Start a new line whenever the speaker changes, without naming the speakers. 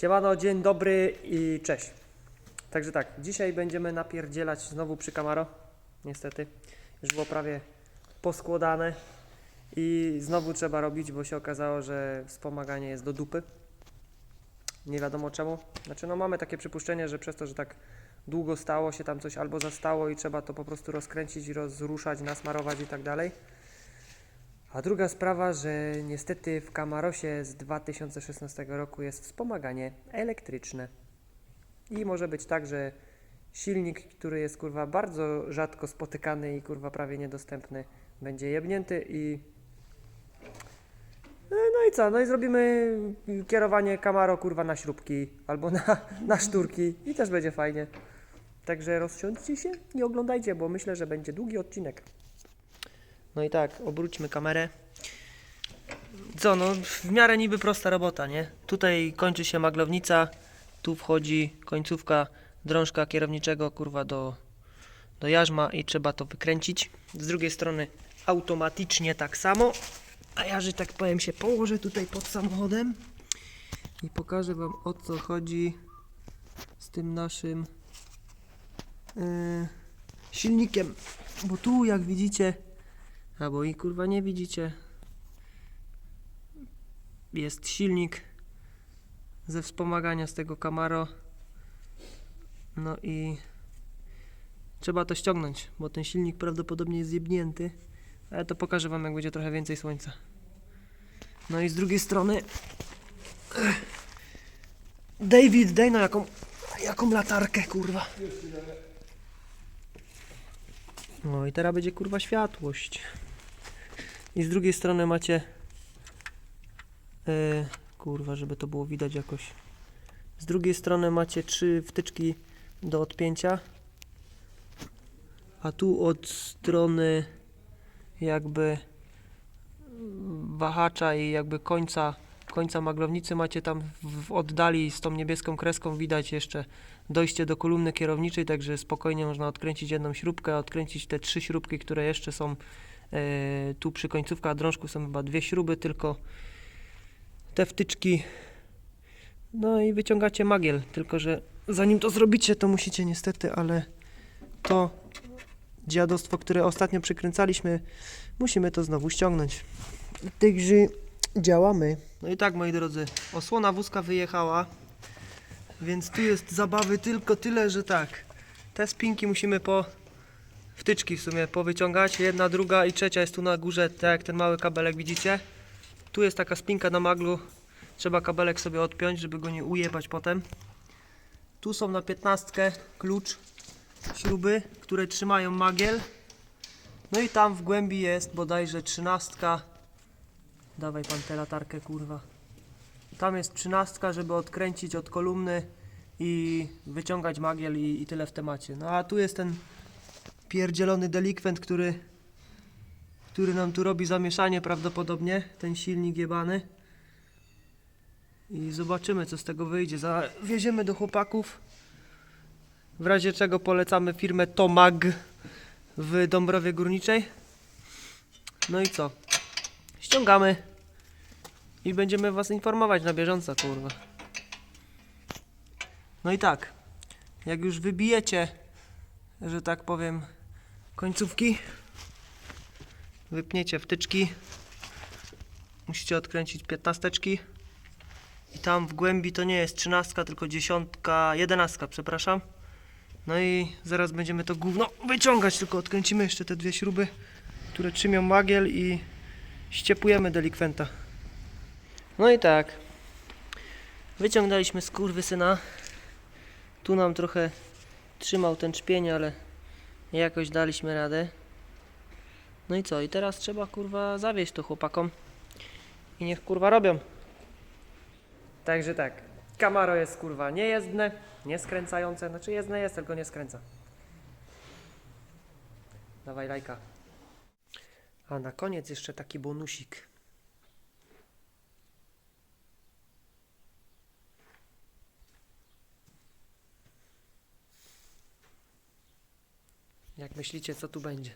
Siemano, dzień dobry i cześć. Także tak, dzisiaj będziemy napierdzielać znowu przy Camaro. Niestety, już było prawie poskładane i znowu trzeba robić, bo się okazało, że wspomaganie jest do dupy. Nie wiadomo czemu. Znaczy, no mamy takie przypuszczenie, że przez to, że tak długo stało się tam coś albo zastało i trzeba to po prostu rozkręcić rozruszać, nasmarować i tak dalej. A druga sprawa, że niestety w Camarosie z 2016 roku jest wspomaganie elektryczne. I może być tak, że silnik, który jest kurwa bardzo rzadko spotykany i kurwa prawie niedostępny, będzie jebnięty i. No no i co? No i zrobimy kierowanie Camaro kurwa na śrubki albo na, na szturki i też będzie fajnie. Także rozsiądźcie się i oglądajcie, bo myślę, że będzie długi odcinek. No i tak, obróćmy kamerę. Co, no w miarę niby prosta robota, nie? Tutaj kończy się maglownica, tu wchodzi końcówka drążka kierowniczego, kurwa, do, do jarzma i trzeba to wykręcić. Z drugiej strony automatycznie tak samo. A ja, że tak powiem, się położę tutaj pod samochodem i pokażę Wam o co chodzi z tym naszym yy, silnikiem. Bo tu, jak widzicie, Albo i kurwa nie widzicie. Jest silnik ze wspomagania z tego Camaro. No i trzeba to ściągnąć, bo ten silnik prawdopodobnie jest zjebnięty. Ale to pokażę wam jak będzie trochę więcej słońca. No i z drugiej strony David, daj no jaką, jaką latarkę kurwa. No i teraz będzie kurwa światłość. I z drugiej strony macie. e, kurwa, żeby to było widać jakoś. Z drugiej strony macie trzy wtyczki do odpięcia. A tu od strony jakby wahacza i jakby końca, końca maglownicy macie tam w oddali z tą niebieską kreską widać jeszcze dojście do kolumny kierowniczej, także spokojnie można odkręcić jedną śrubkę, odkręcić te trzy śrubki, które jeszcze są tu przy końcówkach drążku są chyba dwie śruby, tylko te wtyczki no i wyciągacie magiel, tylko że zanim to zrobicie, to musicie niestety, ale to dziadostwo, które ostatnio przykręcaliśmy, musimy to znowu ściągnąć. Także działamy. No i tak, moi drodzy, osłona wózka wyjechała, więc tu jest zabawy tylko tyle, że tak, te spinki musimy po wtyczki w sumie powyciągać, jedna, druga i trzecia jest tu na górze, tak jak ten mały kabelek widzicie. Tu jest taka spinka na maglu, trzeba kabelek sobie odpiąć, żeby go nie ujebać potem. Tu są na 15 klucz, śruby, które trzymają magiel. No i tam w głębi jest bodajże 13. Dawaj pan tę latarkę, kurwa. Tam jest 13, żeby odkręcić od kolumny i wyciągać magiel i, i tyle w temacie. No a tu jest ten pierdzielony delikwent, który, który nam tu robi zamieszanie prawdopodobnie, ten silnik jebany. I zobaczymy co z tego wyjdzie. Zawieziemy do chłopaków. W razie czego polecamy firmę Tomag w Dąbrowie Górniczej. No i co? Ściągamy i będziemy was informować na bieżąco, kurwa. No i tak, jak już wybijecie, że tak powiem, końcówki, wypniecie wtyczki, musicie odkręcić piętnasteczki i tam w głębi to nie jest trzynastka, tylko dziesiątka, jedenastka, przepraszam. No i zaraz będziemy to gówno wyciągać, tylko odkręcimy jeszcze te dwie śruby, które trzymią magiel i ściepujemy delikwenta. No i tak. Wyciągnęliśmy syna. Tu nam trochę trzymał ten czpień, ale jakoś daliśmy radę. No i co? I teraz trzeba kurwa zawieść to chłopakom. I niech kurwa robią. Także tak. Camaro jest kurwa niejezdne, nieskręcające. Znaczy jezdne jest, tylko nie skręca. Dawaj lajka. A na koniec jeszcze taki bonusik. Jak myślicie, co tu będzie?